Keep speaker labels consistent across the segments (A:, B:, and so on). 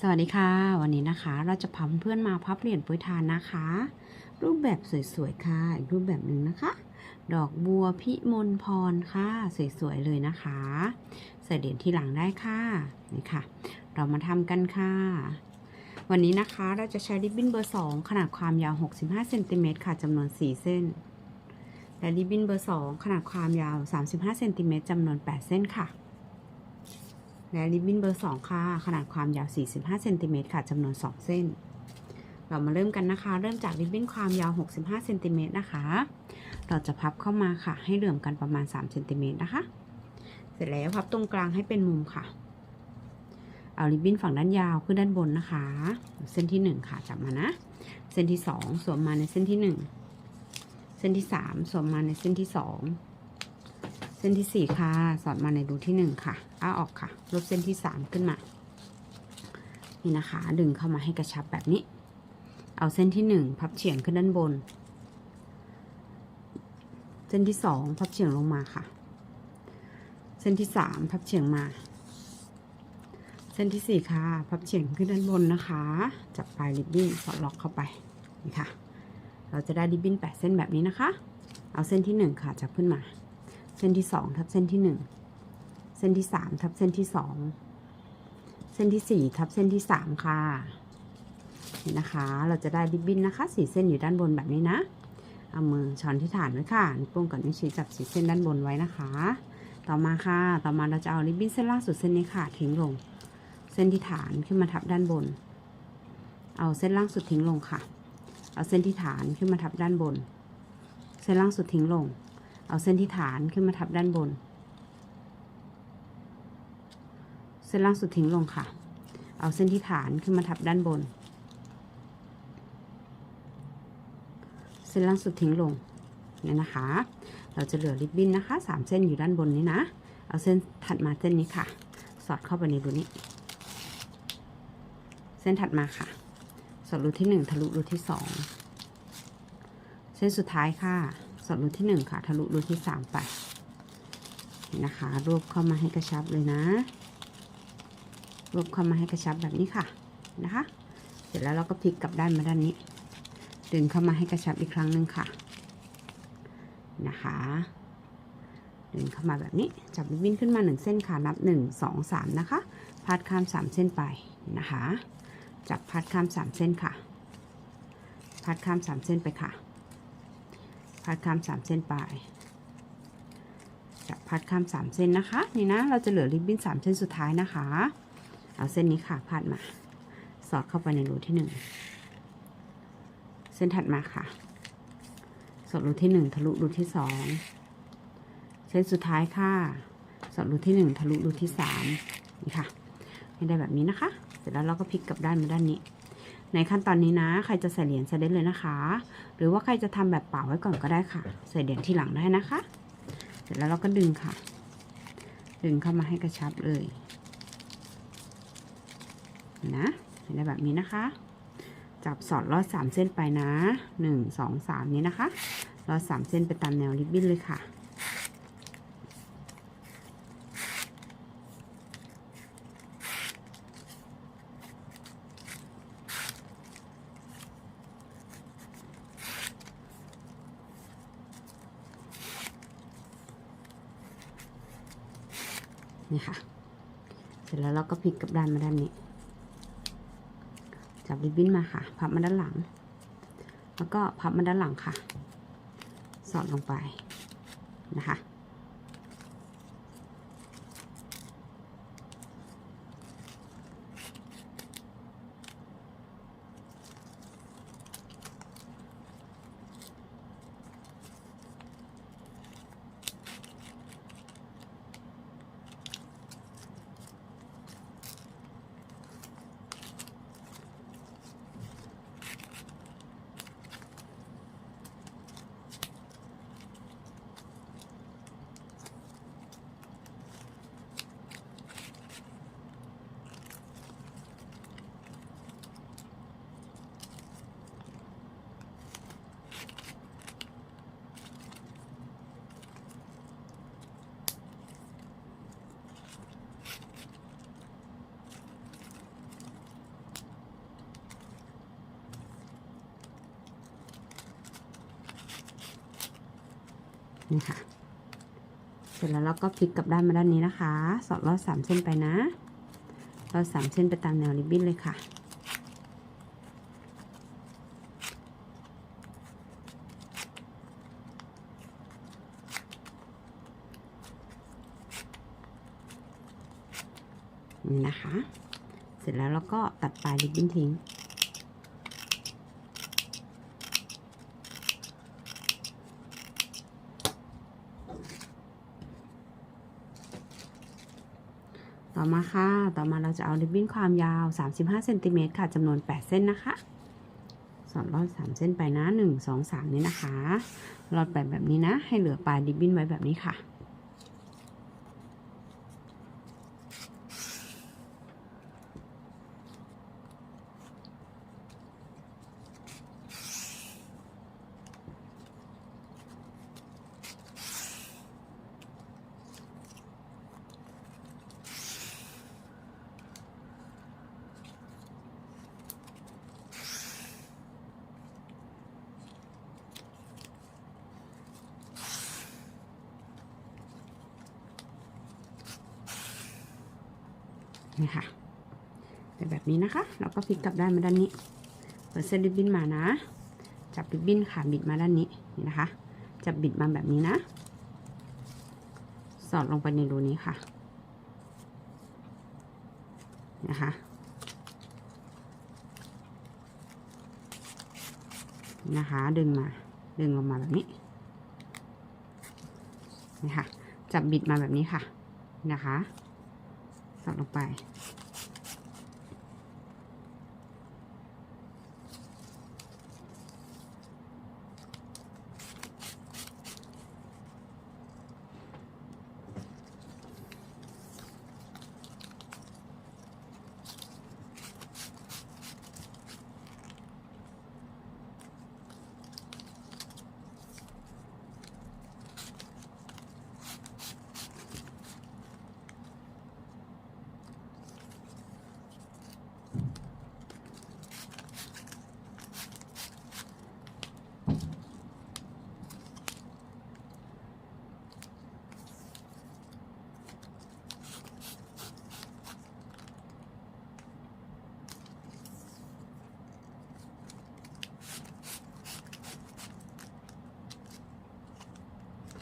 A: สวัสดีค่ะ วันนี้นะคะ เราจะพาเพื่อนมาพับเหรียญปรยทานนะคะ รูปแบบสวยๆค่ะ อีกรูปแบบหนึ่งนะคะ ดอกบัวพิมลพรค่ะ สวยๆเลยนะคะ ใส่เหรียญที่หลังได้ค่ะนี่ค่ะ เรามาทำกันค่ะ วันนี้นะคะเราจะใช้ริบบิ้นเบอร์ 2 ขนาดความยาว 65เซนติเมตรค่ะจำนวน 4 เส้น และริบบิ้นเบอร์ 2 ขนาดความยาว 35เซนติเมตรจำนวน 8 เส้นค่ะ และริบบิ้นเบอร์ 2 ค่ะ ขนาดความยาว 45เซนติเมตรค่ะจำนวน 2 เส้น เรามาเริ่มกันนะคะ เริ่มจากริบบิ้นความยาว 65เซนติเมตรนะคะ เราจะพับเข้ามาค่ะ ให้เหลื่อมกันประมาณ3เซนติเมตรนะคะ เสร็จแล้วพับตรงกลางให้เป็นมุมค่ะ เอาริบบิ้นฝั่งด้านยาวขึ้นด้านบนนะคะ เส้นที่ 1 ค่ะจับมานะ เส้นที่ 2 สวมมาในเส้นที่ 1 เส้นที่ 3 สวมมาในเส้นที่ 2 ส้นที่ 4 ค่ะ สอดมาในรูที่ 1 ค่ะ อ้าออกค่ะ ลบเส้นที่ 3 ขึ้นมา นี่นะคะ ดึงเข้ามาให้กระชับแบบนี้ เอาเส้นที่ 1 พับเฉียงขึ้นด้านบน เส้นที่ 2 พับเฉียงลงมาค่ะ เส้นที่ 3 พับเฉียงมา เส้นที่ 4 ค่ะ พับเฉียงขึ้นด้านบนนะคะ จับปลายริบบิ้นสอดล็อกเข้าไป นี่ค่ะ เราจะได้ริบบิ้น 8 เส้นแบบนี้นะคะ เอาเส้นที่ 1 ค่ะ จับขึ้นมา เส้นที่2ทับเส้นที่1เส้นที่3ทับเส้นที่2เส้นที่4ทับเส้นที่3ค่ะนี่นะคะ เราจะได้ริบบิ้นนะคะ4เส้นอยู่ด้านบนแบบนี้นะเอามือช้อนที่ฐานไว้ค่ะนิ้วโป้งกับนิ้วชี้จับสีเส้นด้านบนไว้นะคะ ต่อมาค่ะ ต่อมาเราจะเอาริบบิ้นเส้นล่างสุดเส้นนี้ค่ะทิ้งลง เส้นที่ฐานขึ้นมาทับด้านบน เอาเส้นล่างสุดทิ้งลงค่ะ เอาเส้นที่ฐานขึ้นมาทับด้านบน เส้นล่างสุดทิ้งลง เอาเส้นที่ฐานขึ้นมาทับด้านบน เส้นล่างสุดทิ้งลงค่ะ เอาเส้นที่ฐานขึ้นมาทับด้านบน เส้นล่างสุดทิ้งลงเนี่ยนะคะ เราจะเหลือริบบิ้นนะคะสามเส้นอยู่ด้านบนนี้นะ เอาเส้นถัดมาเส้นนี้ค่ะ สอดเข้าไปในรูนี้ เส้นถัดมาค่ะ สอดรูที่หนึ่งทะลุรูที่สอง เส้นสุดท้ายค่ะ สอดรูที่หนึ่งค่ะ ทะลุรูที่สามไปนะคะ รวบเข้ามาให้กระชับเลยนะ รวบเข้ามาให้กระชับแบบนี้ค่ะนะคะ เสร็จแล้วเราก็พลิกกลับด้านมาด้านนี้ ดึงเข้ามาให้กระชับอีกครั้งหนึ่งค่ะ นะคะ ดึงเข้ามาแบบนี้ จับริบบิ้นขึ้นมาหนึ่งเส้นค่ะ นับหนึ่งสองสามนะคะ พาดข้ามสามเส้นไปนะคะ จับพาดข้ามสามเส้นค่ะ พาดข้ามสามเส้นไปค่ะ พาดข้ามสามเส้นไปจับพาดข้ามสามเส้นนะคะ นี่นะเราจะเหลือริบบิ้นสามเส้นสุดท้ายนะคะ เอาเส้นนี้ค่ะพาดมา สอดเข้าไปในรูที่หนึ่งเส้นถัดมาค่ะ สอดรูที่หนึ่งทะลุรูที่สองเส้นสุดท้ายค่ะ สอดรูที่หนึ่งทะลุรูที่สามนี่ค่ะให้ได้แบบนี้นะคะ เสร็จแล้วเราก็พลิกกลับด้านมาด้านนี้ ในขั้นตอนนี้นะ ใครจะใส่เหรียญใส่ได้เลยนะคะ หรือว่าใครจะทำแบบเปล่าไว้ก่อนก็ได้ค่ะ ใส่เหรียญทีหลังได้นะคะ เสร็จแล้วเราก็ดึงค่ะ ดึงเข้ามาให้กระชับเลยนะให้ได้แบบนี้นะคะ จับสอดลอดสามเส้นไปนะหนึ่งสองสามนี้นะคะลอดสามเส้นไปตามแนวริบบิ้นเลยค่ะ นี่ค่ะ เสร็จแล้วเราก็พลิกกับด้านมาด้านนี้ จับริบบิ้นมาค่ะ พับมาด้านหลัง แล้วก็พับมาด้านหลังค่ะ สอดลงไปนะคะ นี่ค่ะ เสร็จแล้วเราก็พลิกกลับด้านมาด้านนี้นะคะ สอดลอดสามเส้นไปนะลอดสามเส้นไปตามแนวริบบิ้นเลยค่ะนี่นะคะ เสร็จแล้วเราก็ตัดปลายริบบิ้นทิ้ง มาค่ะ ต่อมาเราจะเอาริบบิ้นความยาว 35เซนติเมตรค่ะจำนวน 8 เส้นนะคะสอดรอด3เส้นไปนะ 1 2 3 นี้นะคะรอดไปแบบนี้นะ ให้เหลือปลายริบบิ้นไว้แบบนี้ค่ะ นี่ค่ะเป็นแบบนี้นะคะเราก็พลิกกลับด้านมาด้านนี้ เปิดเส้นริบบิ้นมานะ จับริบบิ้นค่ะบิดมาด้านนี้นี่นะคะ จับบิดมาแบบนี้นะ สอดลงไปในรูนี้ค่ะ นะคะ นะคะ ดึงมา ดึงลงมาแบบนี้ นี่ค่ะ จับบิดมาแบบนี้ค่ะ นะคะ สอดลงไป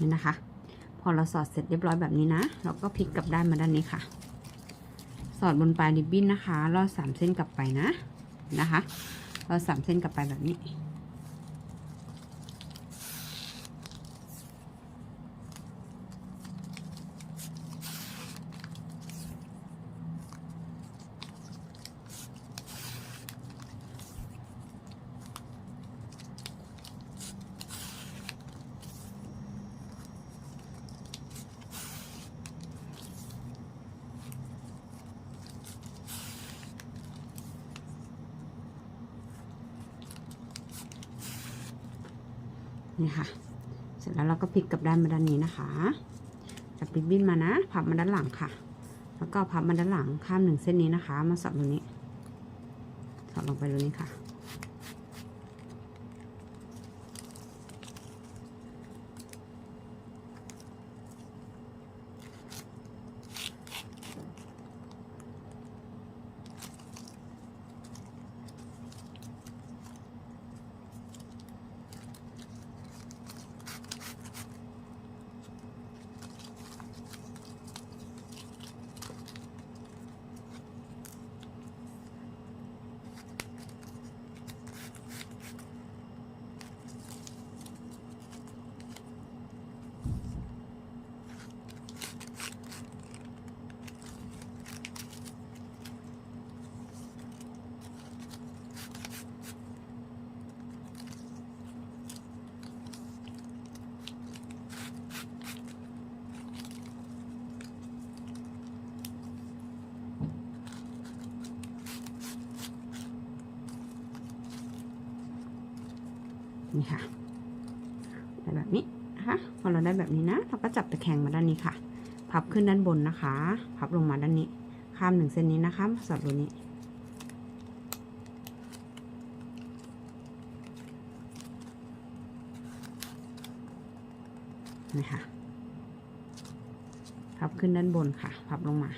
A: นี่นะคะ พอเราสอดเสร็จเรียบร้อยแบบนี้นะ เราก็พลิกกลับด้านมาด้านนี้ค่ะ สอดบนปลายริบบิ้นนะคะ รอดสามเส้นกลับไปนะนะคะ รอดสามเส้นกลับไปแบบนี้ นี่ค่ะ เสร็จแล้วเราก็พลิกกลับด้านมาด้านนี้นะคะจับริบบิ้นมานะ พับมาด้านหลังค่ะ แล้วก็พับมาด้านหลังข้ามหนึ่งเส้นนี้นะคะ มาสอดตรงนี้สอดลงไปตรงนี้ค่ะ นี่ค่ะได้แบบนี้นะคะพอเราได้แบบนี้นะ เราก็จับตะแคงมาด้านนี้ค่ะ พับขึ้นด้านบนนะคะ พับลงมาด้านนี้ ข้ามหนึ่งเส้นนี้นะคะสอดรูนี้นี่ค่ะพับขึ้นด้านบนค่ะ พับลงมา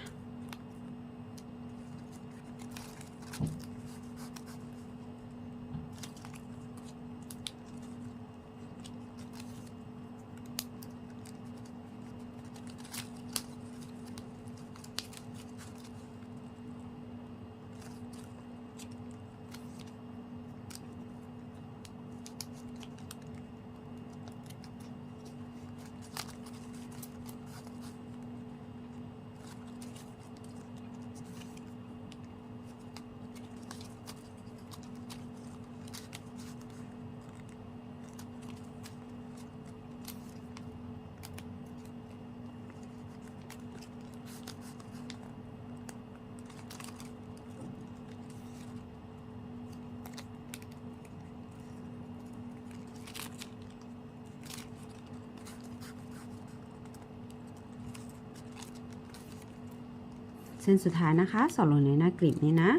A: ส้นสุดท้ายนะคะสอดลงในหน้ากลีบนี้นะ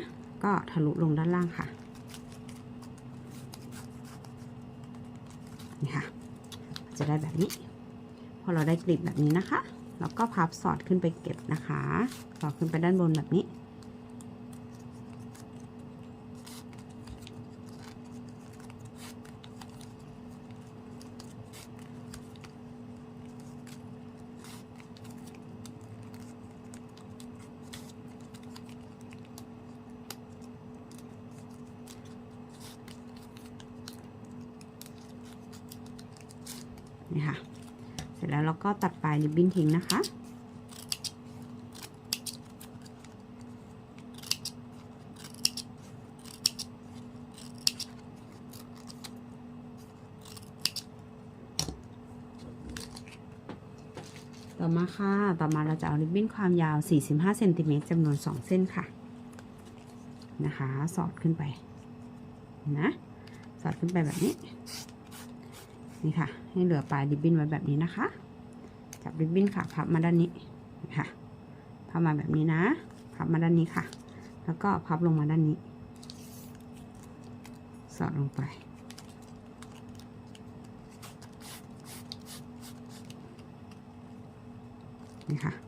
A: ก็ทะลุลงด้านล่างค่ะนี่ค่ะ จะได้แบบนี้ พอเราได้กลีบแบบนี้นะคะ เราก็พับสอดขึ้นไปเก็บนะคะสอดขึ้นไปด้านบนแบบนี้ นี่ค่ะ เสร็จแล้วเราก็ตัดปลายริบบิ้นทิ้งนะคะ ต่อมาค่ะ ต่อมาเราจะเอาริบบิ้นความยาว 45เซนติเมตรจำนวน 2 เส้นค่ะ นะคะ สอดขึ้นไป นะ สอดขึ้นไปแบบนี้ นี่ค่ะ ให้เหลือปลายริบบิ้นไว้แบบนี้นะคะ จับริบบิ้นค่ะ พับมาด้านนี้นค่ะ พับมาแบบนี้นะ พับมาด้านนี้ค่ะ แล้วก็พับลงมาด้านนี้ สอดลงไป นี่ค่ะ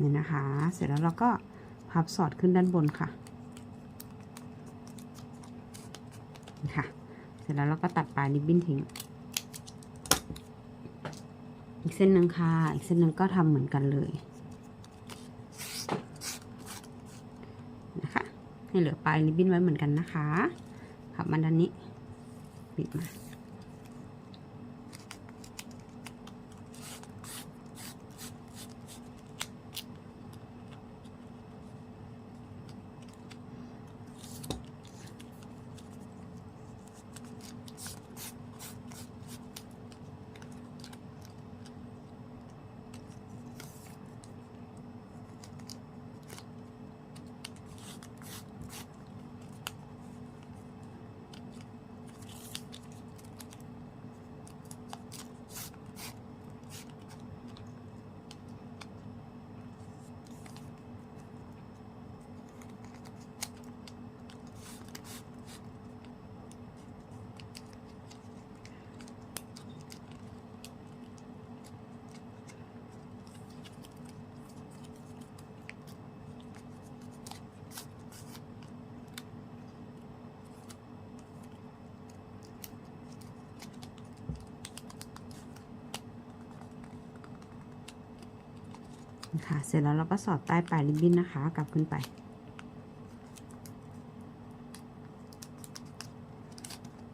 A: นี่นะคะ เสร็จแล้วเราก็พับสอดขึ้นด้านบนค่ะนี่ค่ะ เสร็จแล้วเราก็ตัดปลายริบบิ้นทิ้ง อีกเส้นหนึ่งค่ะ อีกเส้นหนึ่งก็ทำเหมือนกันเลยนะคะให้เหลือปลายริบบิ้นไว้เหมือนกันนะคะพับมาด้านนี้ ปิดมา ค่ะ เสร็จแล้วเราก็สอดใต้ปลายริบบิ้นนะคะ กลับขึ้นไป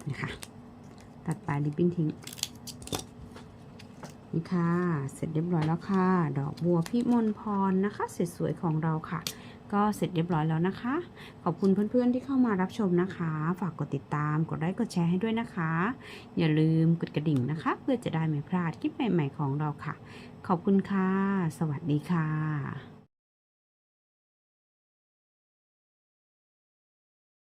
A: นะคะตัดปลายริบบิ้นทิ้ง นี่ค่ะ เสร็จเรียบร้อยแล้วค่ะ ดอกบัวพิมลพรนะคะสวยๆของเราค่ะก็เสร็จเรียบร้อยแล้วนะคะ ขอบคุณเพื่อนๆที่เข้ามารับชมนะคะ ฝากกดติดตาม กดไลค์ กดแชร์ให้ด้วยนะคะ อย่าลืมกดกระดิ่งนะคะ เพื่อจะได้ไม่พลาดคลิปใหม่ๆของเราค่ะ ขอบคุณค่ะ สวัสดีค่ะ